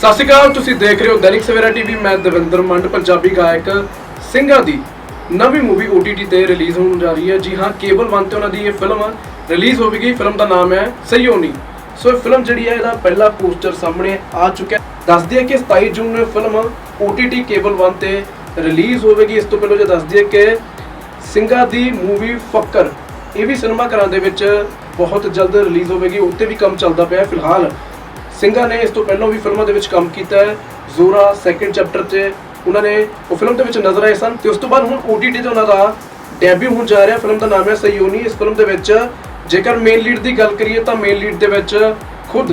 ਸਤਿ ਸ਼੍ਰੀ ਅਕਾਲ, ਤੁਸੀਂ ਦੇਖ ਰਹੇ ਹੋ ਦੈਨਿਕ ਸਵੇਰਾ ਟੀਵੀ, ਮੈਂ ਦਵਿੰਦਰ ਮੰਡ, ਪੰਜਾਬੀ ਗਾਇਕ ਸਿੰਘਾਂ ਦੀ ਨਵੀਂ ਮੂਵੀ OTT ਤੇ ਰਿਲੀਜ਼ ਹੋਣ ਜਾ ਰਹੀ ਹੈ। ਜੀ ਹਾਂ ਕੇਬਲ 1 ਤੇ ਉਹਨਾਂ ਦੀ ਇਹ ਫਿਲਮ ਰਿਲੀਜ਼ ਹੋਵੇਗੀ। ਫਿਲਮ ਦਾ ਨਾਮ ਹੈ ਸਯੋਨੀ ਸੋ ਇਹ ਫਿਲਮ ਜਿਹੜੀ ਹੈ, ਇਹਦਾ ਪਹਿਲਾ ਪੋਸਟਰ ਸਾਹਮਣੇ ਆ ਚੁੱਕਿਆ ਦੱਸਦੀ ਹੈ। ਕਿ 27 ਜੂਨ ਨੂੰ ਇਹ ਫਿਲਮ OTT ਕੇਬਲ 1 ਤੇ ਰਿਲੀਜ਼ ਹੋਵੇਗੀ। ਇਸ ਤੋਂ ਪਹਿਲਾਂ ਜੇ ਦੱਸਦੀ ਦਈਏ ਕਿ ਸਿੰਘਾਂ ਦੀ ਮੂਵੀ ਫੱਕਰ ਇਹ ਵੀ ਸਿਨੇਮਾ ਘਰਾਂ ਦੇ ਵਿੱਚ ਬਹੁਤ ਜਲਦ ਰਿਲੀਜ਼ ਹੋਵੇਗੀ। ਉੱਤੇ ਵੀ ਕੰਮ ਚੱਲਦਾ ਪਿਆ ਫਿਲਹਾਲ। ਸਿੰਘਾਂ ਨੇ ਇਸ ਤੋਂ ਪਹਿਲਾਂ ਵੀ ਫਿਲਮਾਂ ਦੇ ਵਿੱਚ ਕੰਮ ਕੀਤਾ ਹੈ। ਜ਼ੋਰਾ ਸੈਕੰਡ ਚੈਪਟਰ 'ਚ ਉਹਨਾਂ ਨੇ ਉਹ ਫਿਲਮ ਦੇ ਵਿੱਚ ਨਜ਼ਰ ਆਏ ਸਨ ਤੇ ਉਸ ਤੋਂ ਬਾਅਦ ਹੁਣ OTT ਤੇ ਉਹਨਾਂ ਦਾ ਡੈਬਿਊ ਹੋਣ ਜਾ ਰਿਹਾ। ਫਿਲਮ ਦਾ ਨਾਮ ਹੈ ਸਯੋਨੀ ਇਸ ਫਿਲਮ ਦੇ ਵਿੱਚ ਜੇਕਰ ਮੇਨ ਲੀਡ ਦੀ ਗੱਲ ਕਰੀਏ ਤਾਂ ਮੇਨ ਲੀਡ ਦੇ ਵਿੱਚ ਖੁਦ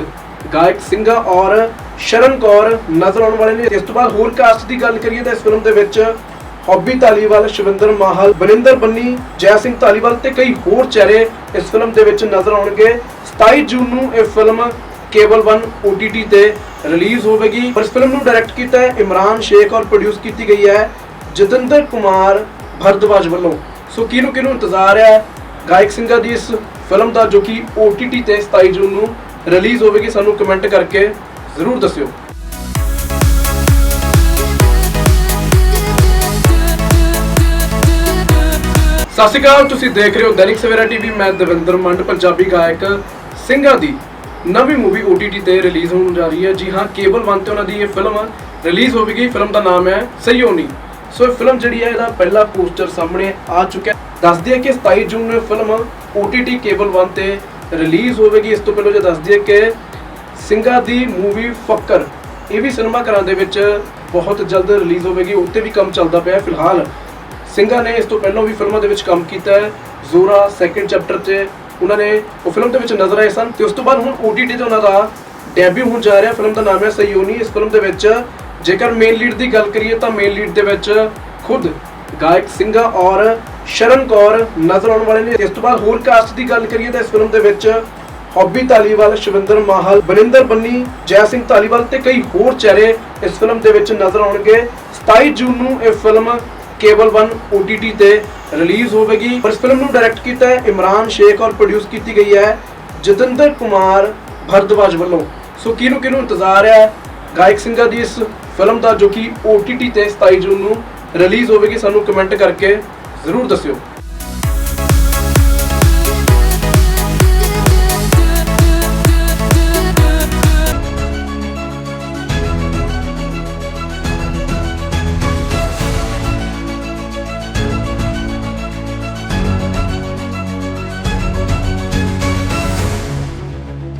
ਗਾਇਕ ਸਿੰਘਾ ਔਰ ਸ਼ਰਨ ਕੌਰ ਨਜ਼ਰ ਆਉਣ ਵਾਲੇ ਨੇ। ਇਸ ਤੋਂ ਬਾਅਦ ਹੋਰ ਕਾਸਟ ਦੀ ਗੱਲ ਕਰੀਏ ਤਾਂ ਇਸ ਫਿਲਮ ਦੇ ਵਿੱਚ ਹੌਬੀ ਧਾਲੀਵਾਲ, ਸ਼ਵਿੰਦਰ ਮਾਹਲ ਬਰਿੰਦਰ ਬੰਨੀ, ਜੈ ਸਿੰਘ ਧਾਲੀਵਾਲ ਤੇ ਕਈ ਹੋਰ ਚਿਹਰੇ ਇਸ ਫਿਲਮ ਦੇ ਵਿੱਚ ਨਜ਼ਰ ਆਉਣਗੇ। 27 ਜੂਨ ਨੂੰ ਇਹ ਫਿਲਮ ਕੇਬਲ 1 OTT ਤੇ ਰਿਲੀਜ਼ ਹੋਵੇਗੀ। ਪਰ ਇਸ ਫਿਲਮ ਨੂੰ ਡਾਇਰੈਕਟ ਕੀਤਾ ਹੈ ਇਮਰਾਨ ਸ਼ੇਖ ਔਰ ਪ੍ਰੋਡਿਊਸ ਕੀਤੀ ਗਈ ਹੈ ਜਤਿੰਦਰ ਕੁਮਾਰ ਭਰਦਵਾਜ ਵੱਲੋਂ। ਸੋ ਕਿਹਨੂੰ ਕਿਹਨੂੰ ਇੰਤਜ਼ਾਰ ਹੈ? ਗਾਇਕ ਸਿੰਘਾਂ ਦੀ ਇਸ ਫਿਲਮ ਦਾ ਜੋ ਕਿ OTT ਤੇ 27 ਜੂਨ ਨੂੰ ਰਿਲੀਜ਼ ਹੋਵੇਗੀ, ਸਾਨੂੰ ਕਮੈਂਟ ਕਰਕੇ ਜ਼ਰੂਰ ਦੱਸਿਓ। ਸਤਿ ਸ਼੍ਰੀ ਅਕਾਲ, ਤੁਸੀਂ ਦੇਖ ਰਹੇ ਹੋ ਦੈਨਿਕ ਸਵੇਰਾ ਟੀਵੀ, ਮੈਂ ਦਵਿੰਦਰ ਮੰਡ, ਪੰਜਾਬੀ ਗਾਇਕ ਸਿੰਘਾਂ ਦੀ ਨਵੀਂ ਮੂਵੀ OTT ਤੇ ਰਿਲੀਜ਼ ਹੋਣ ਜਾ ਰਹੀ ਹੈ। ਜੀ ਹਾਂ ਕੇਬਲ 1 ਤੇ ਉਹਨਾਂ ਦੀ ਇਹ ਫਿਲਮ ਰਿਲੀਜ਼ ਹੋਵੇਗੀ। ਫਿਲਮ ਦਾ ਨਾਮ ਹੈ ਸਯੋਨੀ ਸੋ ਇਹ ਫਿਲਮ ਜਿਹੜੀ ਹੈ, ਇਹਦਾ ਪਹਿਲਾ ਪੋਸਟਰ ਸਾਹਮਣੇ ਆ ਚੁੱਕਿਆ ਦੱਸਦੀ ਹੈ। ਕਿ 27 ਜੂਨ ਨੂੰ ਇਹ ਫਿਲਮ OTT ਕੇਬਲ 1 ਤੇ ਰਿਲੀਜ਼ ਹੋਵੇਗੀ। ਇਸ ਤੋਂ ਪਹਿਲਾਂ ਜੇ ਦੱਸਦੀ ਹੈ ਕਿ ਸਿੰਘਾਂ ਦੀ ਮੂਵੀ ਫੱਕਰ ਇਹ ਵੀ ਸਿਨੇਮਾ ਘਰਾਂ ਦੇ ਵਿੱਚ ਬਹੁਤ ਜਲਦ ਰਿਲੀਜ਼ ਹੋਵੇਗੀ। ਉੱਤੇ ਵੀ ਕੰਮ ਚੱਲਦਾ ਪਿਆ ਫਿਲਹਾਲ। ਸਿੰਘਾਂ ਨੇ ਇਸ ਤੋਂ ਪਹਿਲਾਂ ਵੀ ਫਿਲਮਾਂ ਦੇ ਵਿੱਚ ਕੰਮ ਕੀਤਾ ਹੈ। ਜ਼ੋਰਾ ਸੈਕੰਡ ਚੈਪਟਰ 'ਚ ਉਹਨਾਂ ਨੇ ਉਹ ਫਿਲਮ ਦੇ ਵਿੱਚ ਨਜ਼ਰ ਆਏ ਸਨ ਤੇ ਉਸ ਤੋਂ ਬਾਅਦ ਹੁਣ OTT ਤੇ ਉਹਨਾਂ ਦਾ ਡੈਬਿਊ ਹੋਣ ਜਾ ਰਿਹਾ। ਫਿਲਮ ਦਾ ਨਾਮ ਹੈ ਸਯੋਨੀ ਇਸ ਫਿਲਮ ਦੇ ਵਿੱਚ ਜੇਕਰ ਮੇਨ ਲੀਡ ਦੀ ਗੱਲ ਕਰੀਏ ਤਾਂ ਮੇਨ ਲੀਡ ਦੇ ਵਿੱਚ ਖੁਦ ਗਾਇਕ ਸਿੰਘਾ ਔਰ ਸ਼ਰਨ ਕੌਰ ਨਜ਼ਰ ਆਉਣ ਵਾਲੇ ਨੇ। ਇਸ ਤੋਂ ਬਾਅਦ ਹੋਰ ਕਾਸਟ ਦੀ ਗੱਲ ਕਰੀਏ ਤਾਂ ਇਸ ਫਿਲਮ ਦੇ ਵਿੱਚ ਹੌਬੀ ਧਾਲੀਵਾਲ ਸ਼ਵਿੰਦਰ ਮਾਹਲ ਬਰਿੰਦਰ ਬੰਨੀ ਜੈ ਸਿੰਘ ਧਾਲੀਵਾਲ ਤੇ ਕਈ ਹੋਰ ਚਿਹਰੇ ਇਸ ਫਿਲਮ ਦੇ ਵਿੱਚ ਨਜ਼ਰ ਆਉਣਗੇ। 27 ਜੂਨ ਨੂੰ ਇਹ ਫਿਲਮ ਕੇਬਲ 1 OTT ਤੇ ਰਿਲੀਜ਼ ਹੋਵੇਗੀ, ਪਰ ਇਸ ਫਿਲਮ ਨੂੰ ਡਾਇਰੈਕਟ ਕੀਤਾ ਹੈ ਇਮਰਾਨ ਸ਼ੇਖ ਔਰ ਪ੍ਰੋਡਿਊਸ ਕੀਤੀ ਗਈ ਹੈ ਜਤਿੰਦਰ ਕੁਮਾਰ ਭਰਦਵਾਜ ਵੱਲੋਂ। ਸੋ ਕਿਹਨੂੰ ਕਿਹਨੂੰ ਇੰਤਜ਼ਾਰ ਹੈ? ਗਾਇਕ ਸਿੰਘਾਂ ਦੀ ਇਸ ਫਿਲਮ ਦਾ ਜੋ ਕਿ OTT ਤੇ 27 ਜੂਨ ਨੂੰ ਰਿਲੀਜ਼ ਹੋਵੇਗੀ, ਸਾਨੂੰ ਕਮੈਂਟ ਕਰਕੇ ਜ਼ਰੂਰ ਦੱਸਿਓ।